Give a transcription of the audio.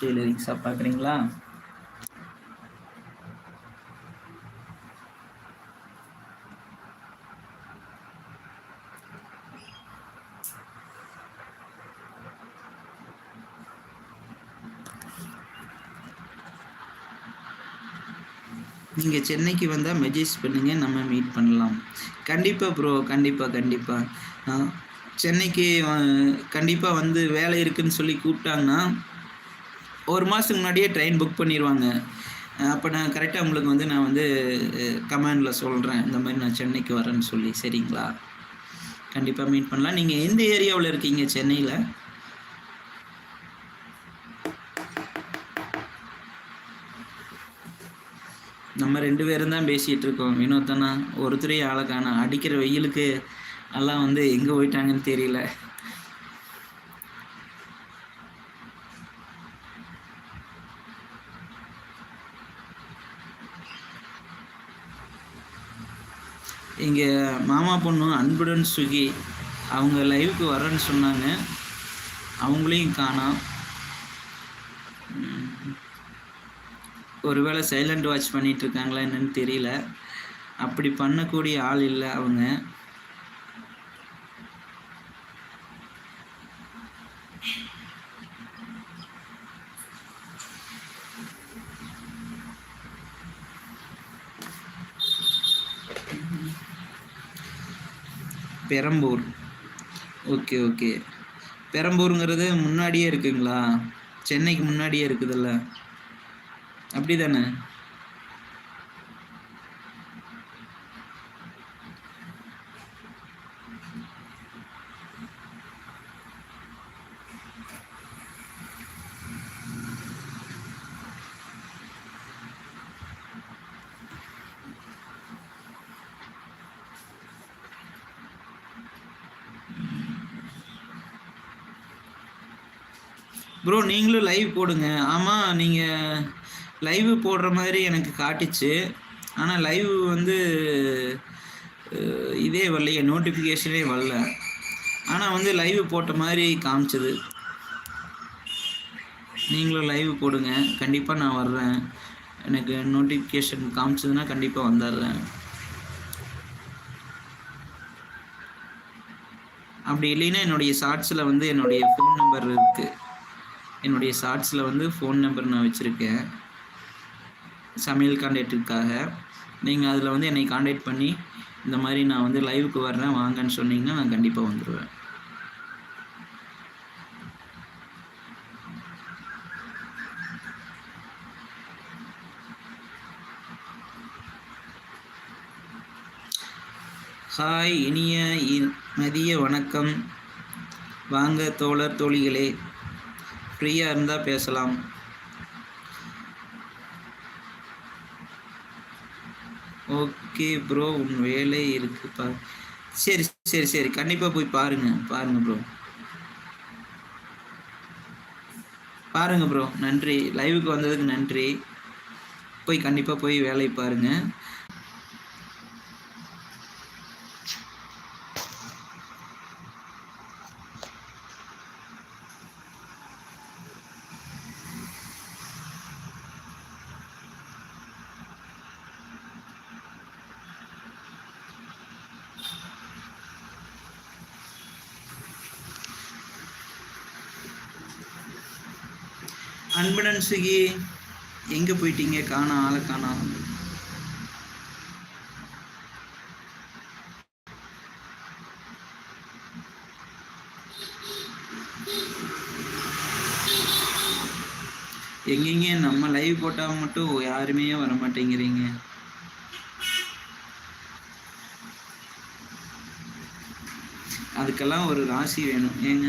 Tailoring shop பார்க்குறீங்களா நீங்கள் சென்னைக்கு வந்தால் மெசேஜ் பண்ணுங்கள் நம்ம மீட் பண்ணலாம். கண்டிப்பாக ப்ரோ கண்டிப்பாக கண்டிப்பாக சென்னைக்கு கண்டிப்பாக வந்து வேலை இருக்குதுன்னு சொல்லி கூப்பிட்டாங்கன்னா ஒரு மாதத்துக்கு முன்னாடியே ட்ரெயின் புக் பண்ணிடுவாங்க அப்போ நான் கரெக்டாக உங்களுக்கு வந்து நான் வந்து கமாண்டில் சொல்கிறேன் இந்த மாதிரி நான் சென்னைக்கு வரேன்னு சொல்லி. சரிங்களா? கண்டிப்பாக மீட் பண்ணலாம். நீங்கள் எந்த ஏரியாவில் இருக்கீங்க சென்னையில்? நம்ம ரெண்டு பேரும் தான் பேசிகிட்டு இருக்கோம். வினோத்தனா ஒருத்தரையும் ஆளை காணும். அடிக்கிற வெயிலுக்கு எல்லாம் வந்து எங்கே போயிட்டாங்கன்னு தெரியல. எங்கள் மாமா பொண்ணு அன்புடன் சுகி அவங்க லைவுக்கு வரேன்னு சொன்னாங்க. அவங்களையும் காணோம். ஒருவேளை சைலண்ட் வாட்ச் பண்ணிகிட்ருக்காங்களா என்னன்னு தெரியல. அப்படி பண்ணக்கூடிய ஆள் இல்லை அவங்க. பெரம்பூர். ஓகே ஓகே பெரம்பூருங்கிறது முன்னாடியே இருக்குங்களா? சென்னைக்கு முன்னாடியே இருக்குதுல்ல? அப்படி தானே ப்ரோ நீங்களும் லைவ் போடுங்க. ஆமாம் நீங்கள் லைவ் போடுற மாதிரி எனக்கு காட்டுச்சு. ஆனால் லைவ் வந்து இதே வரலையே நோட்டிஃபிகேஷனே வரல. ஆனால் வந்து லைவ் போட்ட மாதிரி காமிச்சது. நீங்களும் லைவ் போடுங்க. கண்டிப்பாக நான் வர்றேன். எனக்கு நோட்டிஃபிகேஷன் காமிச்சதுன்னா கண்டிப்பாக வந்துடுறேன் அப்படி இல்லைன்னா என்னுடைய ஷார்ட்ஸில் வந்து என்னுடைய ஃபோன் நம்பர் இருக்குது என்னுடைய ஷார்ட்ஸில் வந்து ஃபோன் நம்பர் நான் வச்சுருக்கேன். சமையல் காண்டாக்டுக்காக நீங்கள் அதில் வந்து என்னை காண்டாக்ட் பண்ணி இந்த மாதிரி நான் வந்து லைவுக்கு வர்றேன் வாங்கன்னு சொன்னீங்கன்னா நான் கண்டிப்பாக வந்துடுவேன் ஹாய் இனிய மதிய வணக்கம். வாங்க தோழர் தோழிகளே. ஃப்ரீயாக இருந்தால் பேசலாம். ஓகே ப்ரோ உன் வேலை இருக்கு பா. சரி சரி சரி. கண்டிப்பாக போய் பாருங்க. பாருங்க ப்ரோ பாருங்க ப்ரோ நன்றி. லைவுக்கு வந்ததுக்கு நன்றி. போய் கண்டிப்பாக போய் வேலையை பாருங்கள் அன்புடன் சுகி எங்கே போயிட்டீங்க? காணா ஆளை காணா. எங்கெங்க? நம்ம லைவ் போட்டால் மட்டும் யாருமே வர மாட்டேங்கிறீங்க. அதுக்கெல்லாம் ஒரு ராசி வேணும். ஏங்க?